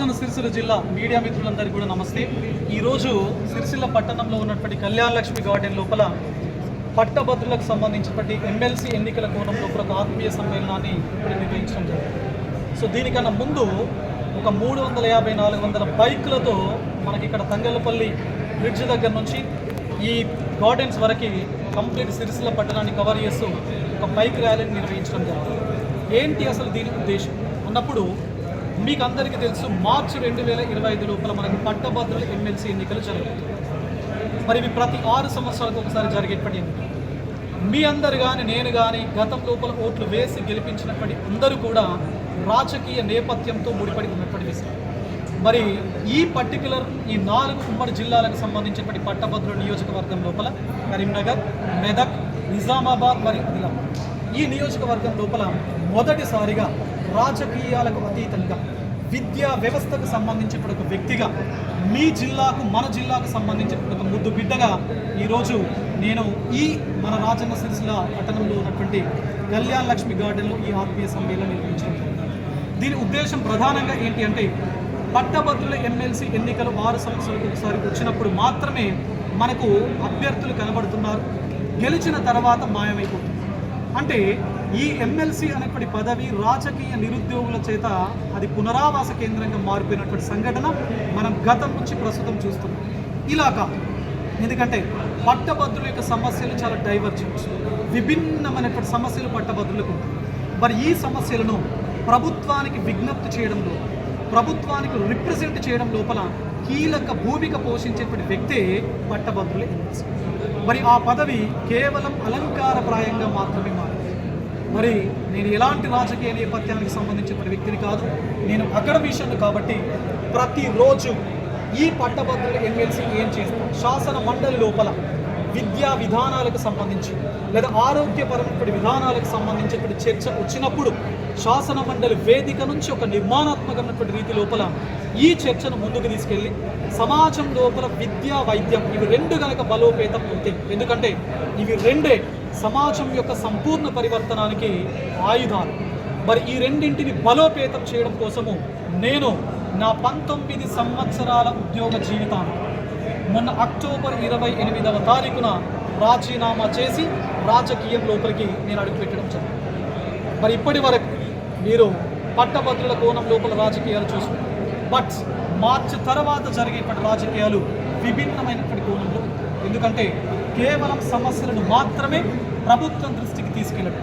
రాజన్న సిరిసిల్ల జిల్లా మీడియా మిత్రులందరికీ కూడా నమస్తే. ఈరోజు సిరిసిల్ల పట్టణంలో ఉన్నటువంటి కళ్యాణ లక్ష్మి గార్డెన్ లోపల పట్టభద్రులకు సంబంధించినటువంటి ఎమ్మెల్సీ ఎన్నికల కోణం లోపల ఒక ఆత్మీయ సమ్మేళనాన్ని ఇప్పుడు నిర్వహించడం జరిగింది. సో దీనికన్నా ముందు ఒక మూడు వందల యాభై నాలుగు వందల బైకులతో మనకి ఇక్కడ తంగలపల్లి బ్రిడ్జ్ దగ్గర నుంచి ఈ గార్డెన్స్ వరకు కంప్లీట్ సిరిసిల్ల పట్టణాన్ని కవర్ చేస్తూ ఒక బైక్ ర్యాలీని నిర్వహించడం జరిగింది. ఏంటి అసలు దీని ఉద్దేశం? అన్నప్పుడు మీకు అందరికీ తెలుసు మార్చి రెండు వేల ఇరవై ఐదు లోపల మనకి పట్టభద్రుల ఎమ్మెల్సీ ఎన్నికలు జరుగుతుంది మరి ఇవి ప్రతి ఆరు సంవత్సరాలకు ఒకసారి జరిగేటువంటి ఎన్నికలు. మీ అందరు కానీ నేను కానీ గతం లోపల ఓట్లు వేసి గెలిపించినటువంటి అందరూ కూడా రాజకీయ నేపథ్యంతో ముడిపడి ఉన్నటువంటి విషయం మరి ఈ పర్టికులర్ ఈ నాలుగు ఉమ్మడి జిల్లాలకు సంబంధించినటువంటి పట్టభద్రుల నియోజకవర్గం లోపల కరీంనగర్ మెదక్ నిజామాబాద్ మరియు ఆదిలాబాద్. ఈ నియోజకవర్గం లోపల మొదటిసారిగా రాజకీయాలకు అతీతంగా విద్యా వ్యవస్థకు సంబంధించిన ఒక వ్యక్తిగా మీ జిల్లాకు మన జిల్లాకు సంబంధించిన ఒక ముద్దు బిడ్డగా ఈరోజు నేను ఈ మన రాజన్న సిరిసిల పట్టణంలో ఉన్నటువంటి కళ్యాణ లక్ష్మి గార్డెన్లో ఈ ఆత్మీయ సమ్మేళనం నిర్వహించడం దీని ఉద్దేశం ప్రధానంగా ఏంటి అంటే పట్టభద్రుల ఎమ్మెల్సీ ఎన్నికలు ఆరు సంవత్సరాలకు ఒకసారి వచ్చినప్పుడు మాత్రమే మనకు అభ్యర్థులు కనబడుతున్నారు. గెలిచిన తర్వాత మాయమైపోతుంది. అంటే ఈ ఎమ్మెల్సీ అనేటువంటి పదవి రాజకీయ నిరుద్యోగుల చేత అది పునరావాస కేంద్రంగా మారిపోయినటువంటి సంఘటన మనం గతం నుంచి ప్రస్తుతం చూస్తున్నాం. ఇలా కాదు. ఎందుకంటే పట్టభద్రుల యొక్క సమస్యలు చాలా డైవర్జెంట్ విభిన్నమైనటువంటి సమస్యలు పట్టభద్రులకు మరి ఈ సమస్యలను ప్రభుత్వానికి విజ్ఞప్తి చేయడంలో ప్రభుత్వానికి రిప్రజెంట్ చేయడం లోపల కీలక భూమిక పోషించేటువంటి వ్యక్తే పట్టభద్రుల ఎమ్మెల్సీ. మరి ఆ పదవి కేవలం అలంకారప్రాయంగా మాత్రమే మారింది. మరి నేను ఎలాంటి రాజకీయ నేపథ్యానికి సంబంధించిన వ్యక్తిని కాదు నేను అకడమిషన్ కాబట్టి ప్రతిరోజు ఈ పట్టభద్రుల ఎమ్మెల్సీ ఏం చేస్తాను శాసన మండలి లోపల విద్యా విధానాలకు సంబంధించి లేదా ఆరోగ్యపరమైనటువంటి విధానాలకు సంబంధించినటువంటి చర్చ వచ్చినప్పుడు శాసన మండలి వేదిక నుంచి ఒక నిర్మాణాత్మకమైనటువంటి రీతి లోపల ఈ చర్చను ముందుకు తీసుకెళ్ళి సమాజం లోపల విద్య వైద్యం ఇవి రెండు కనుక బలోపేతం అవుతాయి. ఎందుకంటే ఇవి రెండే సమాజం యొక్క సంపూర్ణ పరివర్తనానికి ఆయుధాలు. మరి ఈ రెండింటిని బలోపేతం చేయడం కోసము నేను నా పంతొమ్మిది సంవత్సరాల ఉద్యోగ జీవితాన్ని మొన్న అక్టోబర్ ఇరవై ఎనిమిదవ తారీఖున రాజీనామా చేసి రాజకీయం లోపలికి నేను అడుగుపెట్టడం జరిగింది. మరి ఇప్పటి వరకు మీరు పట్టభద్రుల కోణం లోపల రాజకీయాలు చూసుకుంటారు బట్ మార్చి తర్వాత జరిగేటువంటి రాజకీయాలు విభిన్నమైనటువంటి కోణంలో ఎందుకంటే కేవలం సమస్యలను మాత్రమే ప్రభుత్వం దృష్టికి తీసుకెళ్ళడం.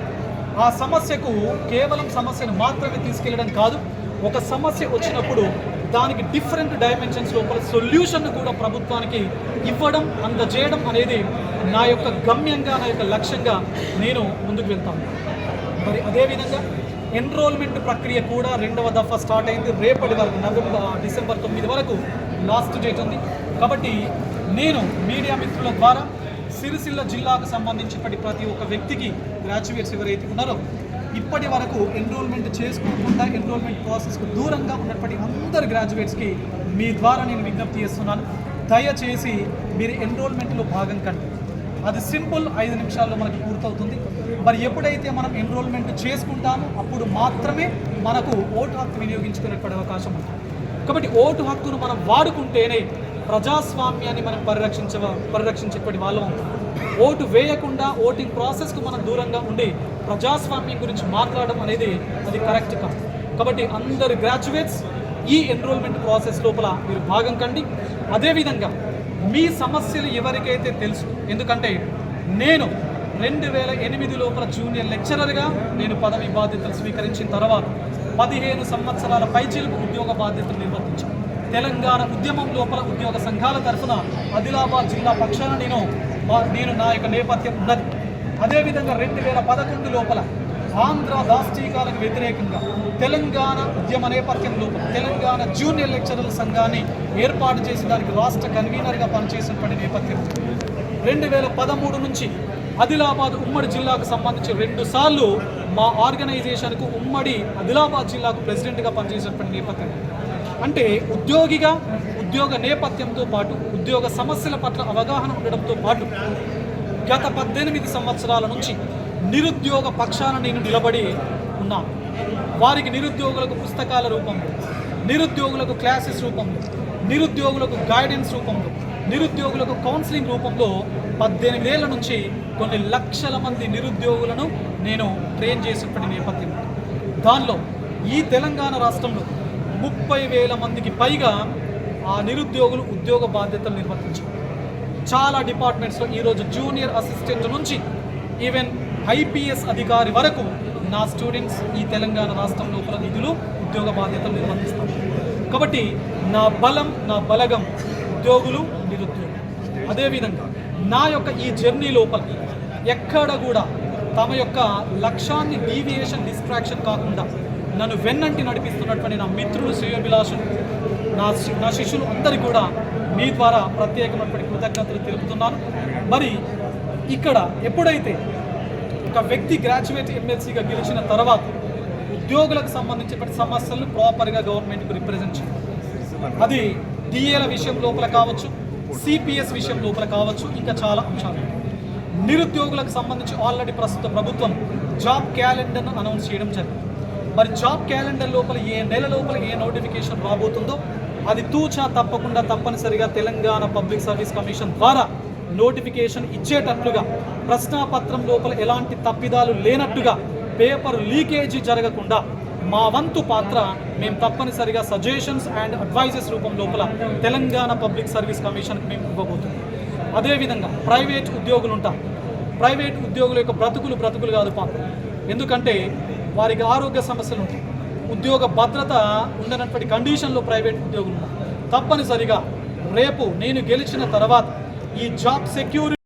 ఆ సమస్యకు కేవలం సమస్యను మాత్రమే తీసుకెళ్ళడం కాదు ఒక సమస్య వచ్చినప్పుడు దానికి డిఫరెంట్ డైమెన్షన్స్ లోపల సొల్యూషన్ కూడా ప్రభుత్వానికి ఇవ్వడం అందజేయడం అనేది నా యొక్క గమ్యంగా నా యొక్క లక్ష్యంగా నేను ముందుకు వెళ్తాను. మరి అదేవిధంగా ఎన్రోల్మెంట్ ప్రక్రియ కూడా రెండవ దఫా స్టార్ట్ అయింది. రేపటి వరకు నవంబర్ డిసెంబర్ తొమ్మిది వరకు లాస్ట్ డేట్ ఉంది. కాబట్టి నేను మీడియా మిత్రుల ద్వారా సిరిసిల్ల జిల్లాకు సంబంధించినటువంటి ప్రతి ఒక్క వ్యక్తికి గ్రాడ్యుయేట్స్ ఎవరైతే ఉన్నారో ఇప్పటి వరకు ఎన్రోల్మెంట్ చేసుకోకుండా ఎన్రోల్మెంట్ ప్రాసెస్కు దూరంగా ఉన్నటువంటి అందరు గ్రాడ్యుయేట్స్కి మీ ద్వారా నేను విజ్ఞప్తి చేస్తున్నాను. దయచేసి మీరు ఎన్రోల్మెంట్లో భాగం కండి. అది సింపుల్ ఐదు నిమిషాల్లో మనకు పూర్తవుతుంది. మరి ఎప్పుడైతే మనం ఎన్రోల్మెంట్ చేసుకుంటామో అప్పుడు మాత్రమే మనకు ఓటు హక్కు వినియోగించుకునేటువంటి అవకాశం ఉంటుంది. కాబట్టి ఓటు హక్కును మనం వాడుకుంటేనే ప్రజాస్వామ్యాన్ని మనం పరిరక్షించ పరిరక్షించేటువంటి వాళ్ళం ఓటు వేయకుండా ఓటింగ్ ప్రాసెస్కు మనం దూరంగా ఉండి ప్రజాస్వామ్యం గురించి మాట్లాడడం అనేది అది కరెక్ట్ కాదు. కాబట్టి అందరు గ్రాడ్యుయేట్స్ ఈ ఎన్రోల్మెంట్ ప్రాసెస్ లోపల మీరు భాగం కండి. అదేవిధంగా మీ సమస్యలు ఎవరికైతే తెలుసు ఎందుకంటే నేను రెండు వేల ఎనిమిది లోపల జూనియర్ లెక్చరర్గా నేను పదవి బాధ్యతలు స్వీకరించిన తర్వాత పదిహేను సంవత్సరాల పైచిలుకు ఉద్యోగ బాధ్యతలు నిర్వర్తించాను. తెలంగాణ ఉద్యమం లోపల ఉద్యోగ సంఘాల తరఫున ఆదిలాబాద్ జిల్లా పక్షాన నేను మా- నేను నా యొక్క నేపథ్యం ఉన్నది. అదేవిధంగా రెండు వేల పదకొండు లోపల ఆంధ్ర రాష్ట్రీకాలకు వ్యతిరేకంగా తెలంగాణ ఉద్యమ నేపథ్యం లోపల తెలంగాణ జూనియర్ లెక్చరర్ల సంఘాన్ని ఏర్పాటు చేసి దానికి రాష్ట్ర కన్వీనర్గా పనిచేసినటువంటి నేపథ్యం. రెండు వేల పదమూడు నుంచి ఆదిలాబాద్ ఉమ్మడి జిల్లాకు సంబంధించి రెండు సార్లు మా ఆర్గనైజేషన్కు ఉమ్మడి ఆదిలాబాద్ జిల్లాకు ప్రెసిడెంట్గా పనిచేసినటువంటి నేపథ్యం. అంటే ఉద్యోగిగా ఉద్యోగ నేపథ్యంతో పాటు ఉద్యోగ సమస్యల పట్ల అవగాహన ఉండడంతో పాటు గత పద్దెనిమిది సంవత్సరాల నుంచి నిరుద్యోగ పక్షాన నేను నిలబడి ఉన్నాను. వారికి నిరుద్యోగులకు పుస్తకాల రూపంలో నిరుద్యోగులకు క్లాసెస్ రూపంలో నిరుద్యోగులకు గైడెన్స్ రూపంలో నిరుద్యోగులకు కౌన్సిలింగ్ రూపంలో పద్దెనిమిదేళ్ళ నుంచి కొన్ని లక్షల మంది నిరుద్యోగులను నేను ట్రైన్ చేసినటువంటి నేపథ్యం. దానిలో ఈ తెలంగాణ రాష్ట్రంలో ముప్పై వేల మందికి పైగా ఆ నిరుద్యోగులు ఉద్యోగ బాధ్యతలు నిర్వర్తించారు. చాలా డిపార్ట్మెంట్స్లో ఈరోజు జూనియర్ అసిస్టెంట్ నుంచి ఈవెన్ ఐపీఎస్ అధికారి వరకు నా స్టూడెంట్స్ ఈ తెలంగాణ రాష్ట్రం లోపల నిధులు ఉద్యోగ బాధ్యతలు నిర్వర్తిస్తారు. కాబట్టి నా బలం నా బలగం ఉద్యోగులు నిరుద్యోగులు. అదేవిధంగా నా యొక్క ఈ జర్నీ లోపల ఎక్కడ కూడా తమ యొక్క లక్ష్యాన్ని డీవియేషన్ డిస్ట్రాక్షన్ కాకుండా నన్ను వెన్నంటి నడిపిస్తున్నటువంటి నా మిత్రులు శ్రేయోభిలాషులు నా శి- నా శిష్యులు అందరికీ కూడా మీ ద్వారా ప్రత్యేకమైనటువంటి కృతజ్ఞతలు తెలుపుతున్నాను. మరి ఇక్కడ ఎప్పుడైతే ఒక వ్యక్తి గ్రాడ్యుయేట్ ఎమ్మెల్సీగా గెలిచిన తర్వాత ఉద్యోగులకు సంబంధించినటువంటి సమస్యలను ప్రాపర్గా గవర్నమెంట్కు రిప్రజెంట్ చేయాలి. అది డిఏల విషయం లోపల కావచ్చు సిపిఎస్ విషయం లోపల కావచ్చు ఇంకా చాలా అంశాలు నిరుద్యోగులకు సంబంధించి ఆల్రెడీ ప్రస్తుత ప్రభుత్వం జాబ్ క్యాలెండర్ను అనౌన్స్ చేయడం జరిగింది. మరి జాబ్ క్యాలెండర్ లోపల ఏ నెల లోపల ఏ నోటిఫికేషన్ రాబోతుందో అది తూచా తప్పకుండా తప్పనిసరిగా తెలంగాణ పబ్లిక్ సర్వీస్ కమిషన్ ద్వారా నోటిఫికేషన్ ఇచ్చేటట్లుగా ప్రశ్నాపత్రం లోపల ఎలాంటి తప్పిదాలు లేనట్టుగా పేపర్ లీకేజీ జరగకుండా మా వంతు పాత్ర మేము తప్పనిసరిగా సజెషన్స్ అండ్ అడ్వైజెస్ రూపం లోపల తెలంగాణ పబ్లిక్ సర్వీస్ కమిషన్కి మేము ఇవ్వబోతున్నాం. అదేవిధంగా ప్రైవేట్ ఉద్యోగులు ఉంటారు ప్రైవేట్ ఉద్యోగుల యొక్క బ్రతుకులు బ్రతుకులు కాదు పాపం. ఎందుకంటే వారికి ఆరోగ్య సమస్యలు ఉంటాయి. ఉద్యోగ భద్రత ఉండనటువంటి కండిషన్లో ప్రైవేట్ ఉద్యోగులు ఉన్నారు. తప్పనిసరిగా రేపు నేను గెలిచిన తర్వాత ఈ జాబ్ సెక్యూరిటీ